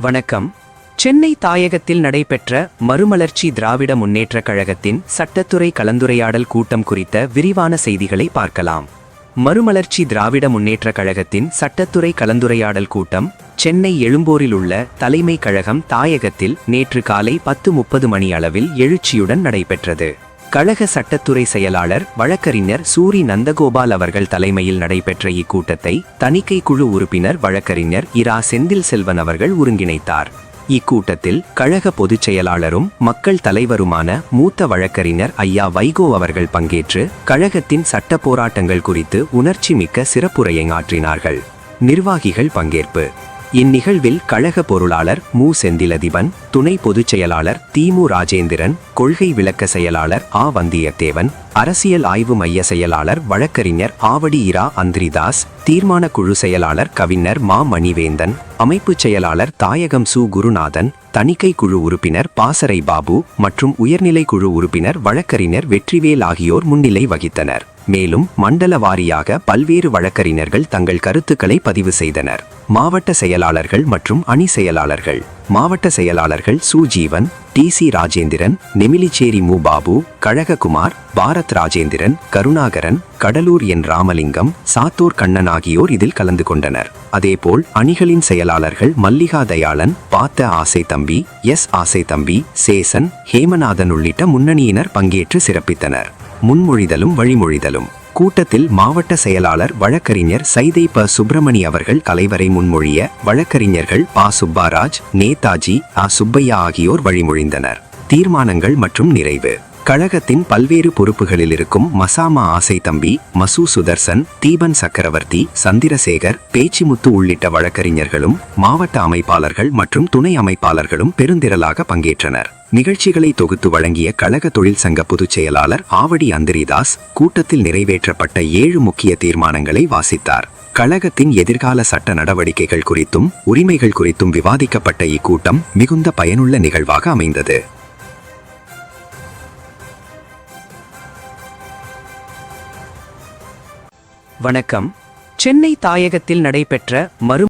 வணக்கம். சென்னை தாயகத்தில் நடைபெற்ற மறுமலர்ச்சி திராவிட முன்னேற்றக் கழகத்தின் சட்டத்துறை கலந்துரையாடல் கூட்டம் குறித்த விரிவான செய்திகளை பார்க்கலாம். மறுமலர்ச்சி திராவிட முன்னேற்றக் கழகத்தின் சட்டத்துறை கலந்துரையாடல் கூட்டம் சென்னை எழும்பூரில் உள்ள தலைமை கழகம் தாயகத்தில் நேற்று காலை பத்து முப்பது மணி அளவில் எழுச்சியுடன் நடைபெற்றது. கழக சட்டத்துறை செயலாளர் வழக்கறிஞர் சூரி நந்தகோபால் அவர்கள் தலைமையில் நடைபெற்ற இக்கூட்டத்தை தணிக்கை குழு உறுப்பினர் வழக்கறிஞர் இரா செந்தில் செல்வன் அவர்கள் ஒருங்கிணைத்தார். இக்கூட்டத்தில் கழக பொதுச் செயலாளரும் மக்கள் தலைவருமான மூத்த வழக்கறிஞர் ஐயா வைகோ அவர்கள் பங்கேற்று கழகத்தின் சட்ட போராட்டங்கள் குறித்து உணர்ச்சி மிக்க சிறப்புரையை ஆற்றினார்கள். நிர்வாகிகள் பங்கேற்பு இந்நிகழ்வில் கழக பொருளாளர் மு. செந்திலதிபன் துணை பொதுச் செயலாளர் திமு ராஜேந்திரன் கொள்கை விளக்க செயலாளர் ஆ. வந்தியத்தேவன் அரசியல் ஆய்வு மைய செயலாளர் வழக்கறிஞர் ஆவடி இரா. அந்திரிதாஸ் தீர்மான குழு செயலாளர் கவிஞர் மா. மணிவேந்தன் அமைப்புச் செயலாளர் தாயகம் சு. குருநாதன் தணிக்கை குழு உறுப்பினர் பாசறை பாபு மற்றும் உயர்நிலை குழு உறுப்பினர் வழக்கறிஞர் வெற்றிவேல் ஆகியோர் முன்னிலை வகித்தனர். மேலும் மண்டல வாரியாக பல்வேறு வழக்கறிஞர்கள் தங்கள் கருத்துக்களை பதிவு செய்தனர். மாவட்ட செயலாளர்கள் மற்றும் அணி செயலாளர்கள். மாவட்ட செயலாளர்கள் சுஜீவன் டி சி ராஜேந்திரன் நெமிலிச்சேரி மு பாபு கழககுமார் பாரத் ராஜேந்திரன் கருணாகரன் கடலூர் என் ராமலிங்கம் சாத்தூர் கண்ணன் ஆகியோர் இதில் கலந்து கொண்டனர். அதேபோல் அணிகளின் செயலாளர்கள் மல்லிகா தயாளன் பாத்த ஆசை தம்பி எஸ் ஆசை தம்பி சேசன் ஹேமநாதன் உள்ளிட்ட முன்னணியினர் பங்கேற்று சிறப்பித்தனர். முன்மொழிதலும் வழிமொழிதலும். கூட்டத்தில் மாவட்ட செயலாளர் வழக்கறிஞர் சைதை ப. சுப்பிரமணி அவர்கள் தலைவரை முன்மொழிய வழக்கறிஞர்கள் ப. சுப்பாராஜ் நேதாஜி அ. சுப்பையா ஆகியோர் வழிமொழிந்தனர். தீர்மானங்கள் மற்றும் நிறைவு. கழகத்தின் பல்வேறு பொறுப்புகளில் இருக்கும் மசாமா ஆசை தம்பி மசூ சுதர்சன் தீபன் சக்கரவர்த்தி சந்திரசேகர் பேச்சிமுத்து உள்ளிட்ட வழக்கறிஞர்களும் மாவட்ட அமைப்பாளர்கள் மற்றும் துணை அமைப்பாளர்களும் பெருந்திரளாக பங்கேற்றனர். நிகழ்ச்சிகளை தொகுத்து வழங்கிய கழக தொழிற்சங்க பொதுச் செயலாளர் ஆவடி அந்திரிதாஸ் கூட்டத்தில் நிறைவேற்றப்பட்ட ஏழு முக்கிய தீர்மானங்களை வாசித்தார். கழகத்தின் எதிர்கால சட்ட நடவடிக்கைகள் குறித்தும் உரிமைகள் குறித்தும் விவாதிக்கப்பட்ட இக்கூட்டம் மிகுந்த பயனுள்ள நிகழ்வாக அமைந்தது. வணக்கம். சென்னை தாயகத்தில் நடைபெற்ற மறு